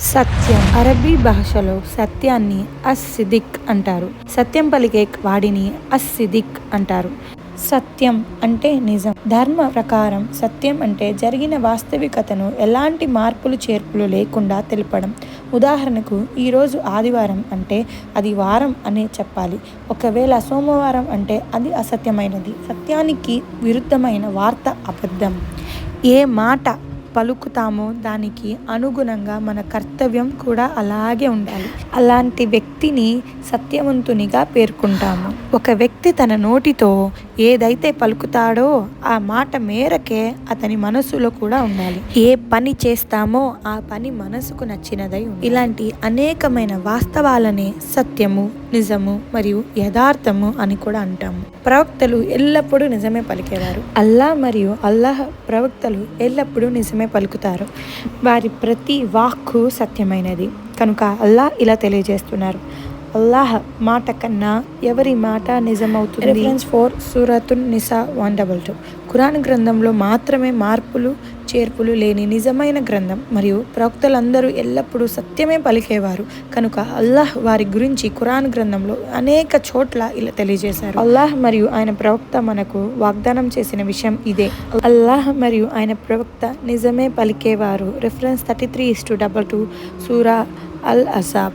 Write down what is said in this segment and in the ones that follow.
సత్యం. అరబీ భాషలో సత్యాన్ని అస్సిదిక్ అంటారు. సత్యం పలికే వాడిని అస్సిదిక్ అంటారు. సత్యం అంటే నిజం. ధర్మ ప్రకారం సత్యం అంటే జరిగిన వాస్తవికతను ఎలాంటి మార్పులు చేర్పులు లేకుండా తెలపడం. ఉదాహరణకు ఈరోజు ఆదివారం అంటే అది వారం అనే చెప్పాలి. ఒకవేళ సోమవారం అంటే అది అసత్యమైనది. సత్యానికి విరుద్ధమైన వార్త అబద్ధం. ఏ మాట పలుకుతామో దానికి అనుగుణంగా మన కర్తవ్యం కూడా అలాగే ఉండాలి. అలాంటి వ్యక్తిని సత్యవంతునిగా పేర్కొంటాము. ఒక వ్యక్తి తన నోటితో ఏదైతే పలుకుతాడో ఆ మాట మేరకే అతని మనసులో కూడా ఉండాలి. ఏ పని చేస్తామో ఆ పని మనసుకు నచ్చినదై ఇలాంటి అనేకమైన వాస్తవాలనే సత్యము నిజము మరియు యథార్థము అని కూడా అంటాము. ప్రవక్తలు ఎల్లప్పుడూ నిజమే పలికేవారు. అల్లా మరియు అల్లాహ్ ప్రవక్తలు ఎల్లప్పుడూ నిజమే పలుకుతారు. వారి ప్రతి వాక్కు సత్యమైనది. కనుక అల్లాహ్ ఇలా తెలియజేస్తున్నారు. అల్లాహ్ మాట కన్నా ఎవరి మాట నిజమవుతుంది? రిఫరెన్స్ ఫోర్ సూరతున్ నిసా వన్ డబల్ టూ ఖురాన్ గ్రంథంలో మాత్రమే మార్పులు చేర్పులు లేని నిజమైన గ్రంథం మరియు ప్రవక్తలందరూ ఎల్లప్పుడూ సత్యమే పలికేవారు. కనుక అల్లాహ్ వారి గురించి ఖురాన్ గ్రంథంలో అనేక చోట్ల ఇలా తెలియజేశారు. అల్లాహ్ మరియు ఆయన ప్రవక్త మనకు వాగ్దానం చేసిన విషయం ఇదే. అల్లాహ్ మరియు ఆయన ప్రవక్త నిజమే పలికేవారు. Reference thirty three is to double two సూరా అల్ అసాబ్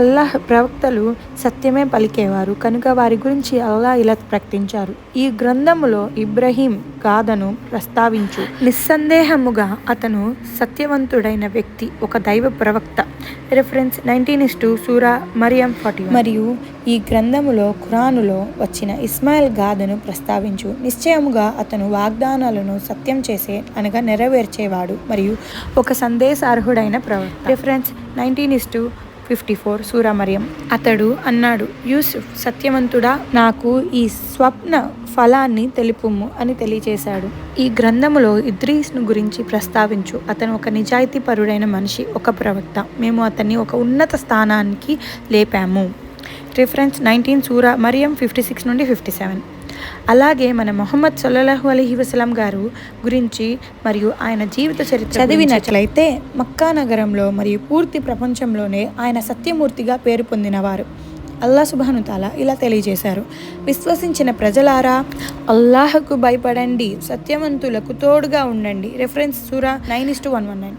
అల్లాహ్ ప్రవక్తలు సత్యమే పలికేవారు. కనుక వారి గురించి అల్లాహ్ ఇలా ప్రకటించారు. ఈ గ్రంథములో ఇబ్రహీం గాథను ప్రస్తావించు. నిస్సందేహముగా అతను సత్యవంతుడైన వ్యక్తి ఒక దైవ ప్రవక్త. రిఫరెన్స్ నైన్టీన్ ఇస్ టు సూరా మరియం ఫార్టీ మరియు ఈ గ్రంథములో ఖురానులో వచ్చిన ఇస్మాయిల్ గాథను ప్రస్తావించు. నిశ్చయముగా అతను వాగ్దానాలను సత్యం చేసే అనగా నెరవేర్చేవాడు మరియు ఒక సందేశార్హుడైన ప్రవక్త. Reference nineteen is to fifty four సూరామర్యం. అతడు అన్నాడు యూసుఫ్ సత్యవంతుడా నాకు ఈ స్వప్న ఫలాన్ని తెలుపుము అని తెలియచేశాడు. ఈ గ్రంథములో ఇద్రీస్ను గురించి ప్రస్తావించు. అతను ఒక నిజాయితీ పరుడైన మనిషి ఒక ప్రవక్త. మేము అతన్ని ఒక ఉన్నత స్థానానికి లేపాము. రిఫరెన్స్ నైన్టీన్ సూరా మరియం ఫిఫ్టీ సిక్స్ నుండి ఫిఫ్టీ సెవెన్. అలాగే మన మొహమ్మద్ సల్లల్లాహు అలీహి వసలం గారు గురించి మరియు ఆయన జీవిత చరిత్ర చదివినట్లయితే మక్కా నగరంలో మరియు పూర్తి ప్రపంచంలోనే ఆయన సత్యమూర్తిగా పేరు పొందినవారు. అల్లా సుబాను తాలా ఇలా తెలియజేశారు. విశ్వసించిన ప్రజలారా అల్లాహకు భయపడండి సత్యవంతులకు తోడుగా ఉండండి. Reference Sura nine is to one one nine.